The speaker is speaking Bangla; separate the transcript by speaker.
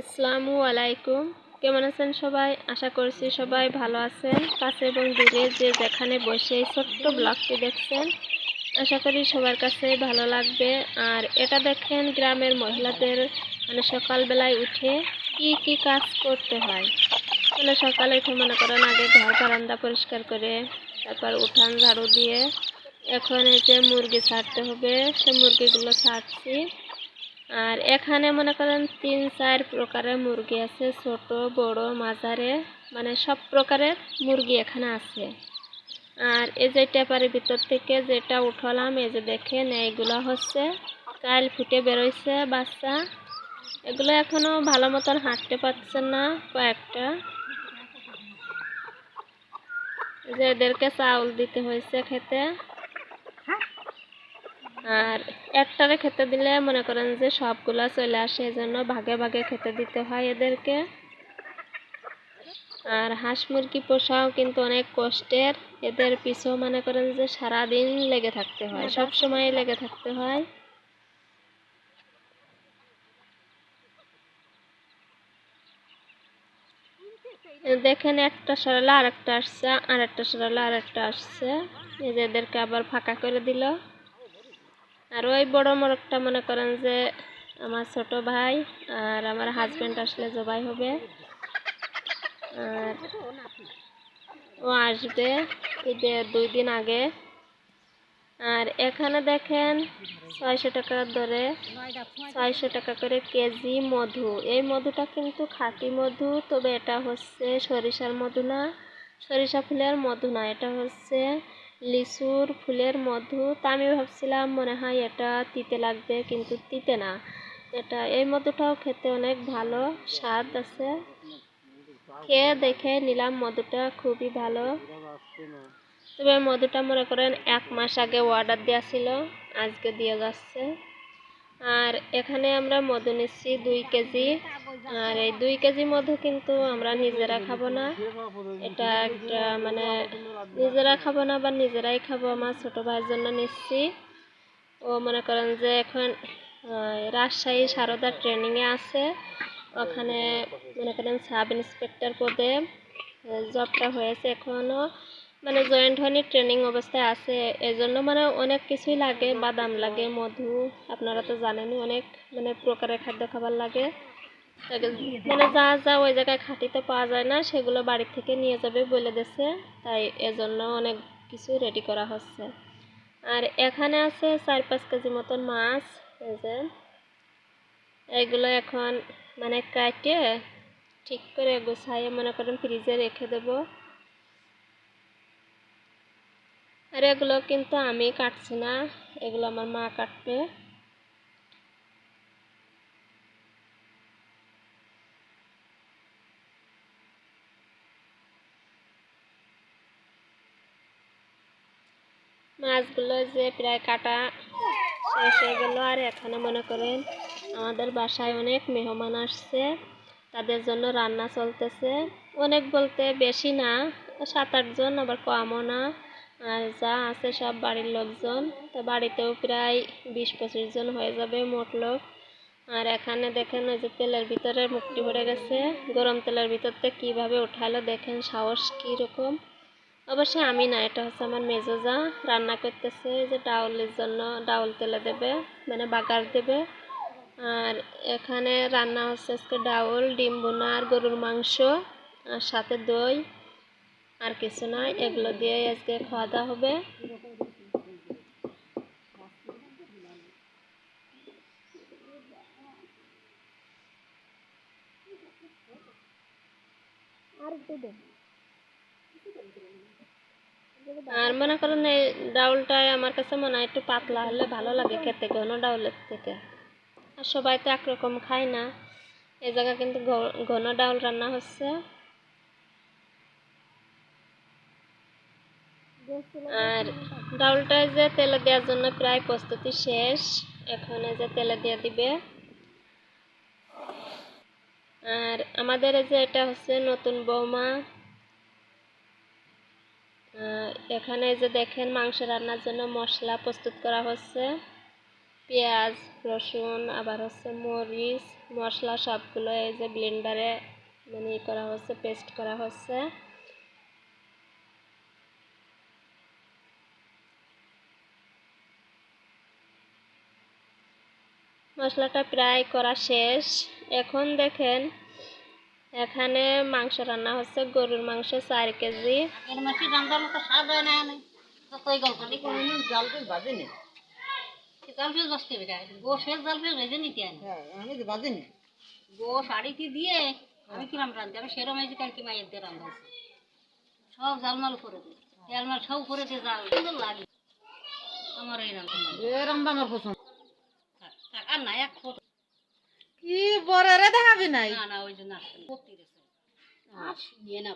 Speaker 1: আসসালামু আলাইকুম। কেমন আছেন সবাই? আশা করছি সবাই ভালো আছেন। কাছে এবং দূরে যে যেখানে বসে এই ছোট্ট ব্লগটি দেখছেন, আশা করি সবার কাছে ভালো লাগবে। আর এটা দেখেন গ্রামের মহিলাদের মানে সকালবেলায় উঠে কি কি কাজ করতে হয়। মানে সকালে উঠে মনে করেন আগে ঘর বারান্দা পরিষ্কার করে, তারপর উঠান ঝাড়ু দিয়ে এখন এই যে মুরগি ছাড়তে হবে সে মুরগিগুলো ছাড়ছি। আর এখানে মনে করেন তিন, চার প্রকারের মুরগি আছে, ছোট, বড়, মাঝারে মানে সব প্রকারের মুরগি এখানে আছে। আর এই যে টেপারের ভিতর থেকে যেটা উঠালাম, এই যে দেখেন, এইগুলো হচ্ছে কাল ফুটে বেরোইছে বাচ্চা। এগুলো এখনও ভালো মতন হাঁটতে পারছে না কয়েকটা। যে এদেরকে চাউল দিতে হয়েছে খেতে। আর একটারে খেতে দিলে মনে করেন যে সবগুলা চলে আসে এই জন্য ভাগে ভাগে খেতে দিতে হয় এদেরকে। আর হাঁস মুরগি পোষাও কিন্তু অনেক কষ্টের। এদের পিছু মনে করেন যে সারাদিন লেগে থাকতে হয়, সব সময় লেগে থাকতে হয়। দেখেন একটা সরালে আর একটা আসছে আর একটা সরালে আর একটা আসছে এদেরকে আবার ফাঁকা করে দিল। আর ওই বড় মোরগটা মনে করেন যে আমার ছোট ভাই আর আমার হাজব্যান্ড আসলে জবাই হবে। আর ও আসবে ঈদের দুই দিন আগে। আর এখানে দেখেন ছয়শো টাকার দরে, ছয়শো টাকা করে কেজি মধু। এই মধুটা কিন্তু খাঁটি মধু, তবে এটা হচ্ছে সরিষার মধু না, সরিষা ফুলের মধু না, এটা হচ্ছে লিচুর ফুলের মধু, তা আমি ভাবছিলাম মনে হয় এটা তিতে লাগবে, কিন্তু তিতে না। এটা, এই মধুটাও খেতে অনেক ভালো, স্বাদ আছে। খেয়ে দেখে নিলাম মধুটা খুবই ভালো। তবে মধুটা মনে করেন এক মাস আগে অর্ডার দেওয়া ছিল, আজকে দিয়ে যাচ্ছে। আর এখানে আমরা মধু নিচ্ছি দুই কেজি। আর এই দুই কেজি মধু কিন্তু আমরা নিজেরা খাব না। এটা একটা মানে নিজেরা খাব না বা নিজেরাই খাব, আমার ছোটো ভাইয়ের জন্য নিচ্ছি। ও মনে করেন যে এখন রাজশাহী সারদা ট্রেনিংয়ে আছে। ওখানে মনে করেন সাব ইন্সপেক্টর পদে জবটা হয়েছে এখনও মানে জয়েন্ট হয়নি ট্রেনিং অবস্থায় আছে। এজন্য মানে অনেক কিছুই লাগে, বাদাম লাগে, মধু, আপনারা তো জানেনই, অনেক মানে প্রকারের খাদ্য খাবার লাগে। মানে যা যা ওই জায়গায় খাটিতে পাওয়া যায় না, সেগুলো বাড়ি থেকে নিয়ে যাবে বলে দিছে তাই এজন্য অনেক কিছু রেডি করা হচ্ছে। আর এখানে আছে চার পাঁচ কেজি মতন মাছ, এই যে। এগুলো এখন মানে কাটে, ঠিক করে গুছাইয়ে মনে করেন ফ্রিজে রেখে দেবো। আর এগুলো কিন্তু আমি কাটছি না, এগুলো আমার মা কাটবে। মাছগুলো যে প্রায় কাটা শেষ হয়ে গেলো। আর এখানে মনে করেন আমাদের বাসায় অনেক মেহমান আসছে, তাদের জন্য রান্না চলতেছে। অনেক বলতে বেশি না, সাত আটজন আবার কমও না। আর যা আছে সব বাড়ির লোকজন। তো বাড়িতেও প্রায় বিশ পঁচিশ জন হয়ে যাবে মোট লোক। আর এখানে দেখেন ওই যে তেলের ভিতরে মুক্তি ভরে গেছে। গরম তেলের ভিতর থেকে কীভাবে উঠালো দেখেন সাহস কীরকম। অবশ্যই আমি না, এটা হচ্ছে আমার মেজোজা রান্না করতেছে যে ডাউলের জন্য, ডাউল তেলে দেবে মানে বাগার দেবে। আর এখানে রান্না হচ্ছে আজকে ডাউল, ডিম বোনা আর গরুর মাংস, আর সাথে দই, আর কিছু নয় এগুলো দিয়ে আজকে খাওয়া দাওয়া হবে। আর মনে করেন এই ডাউলটাই আমার কাছে মনে হয় একটু পাতলা হলে ভালো লাগে খেতে, ঘন ডাউলের থেকে। আর সবাই তো একরকম খায় না। এই জায়গা কিন্তু ঘন ডাউল রান্না হচ্ছে। আর ডাউলটা যে তেলে দেওয়ার জন্য প্রায় প্রস্তুতি শেষ। এখন যে তেলে দিয়ে দিবে। আর আমাদের যে এটা হচ্ছে নতুন বৌমা। এখানে যে দেখেন মাংস রান্নার জন্য মশলা প্রস্তুত করা হচ্ছে। পেঁয়াজ, রসুন, আবার হচ্ছে মরিচ, মশলা সবগুলো এই যে ব্লেন্ডারে মানে করা হচ্ছে পেস্ট করা হচ্ছে। মশলাটা প্রায় করা শেষ। এখন দেখেন এখানে মাংস রান্না হচ্ছে গরুর মাংস চার কেজি।
Speaker 2: আড়িতে দিয়ে আমি কিরাম রান্ধি আমি সেরম এই যে কালকে মায়ের দিয়ে রান্ধাছি সব জালমাল করে দিই জালমাল সব করে দিয়ে জাল লাগে। আমার এই রান্না।
Speaker 3: এ রান্দা আমার পছন্দ।
Speaker 2: আর না এক ফোট।
Speaker 3: কি বড় রে দেখাবি নাই
Speaker 2: না ওই জন্য গেছে না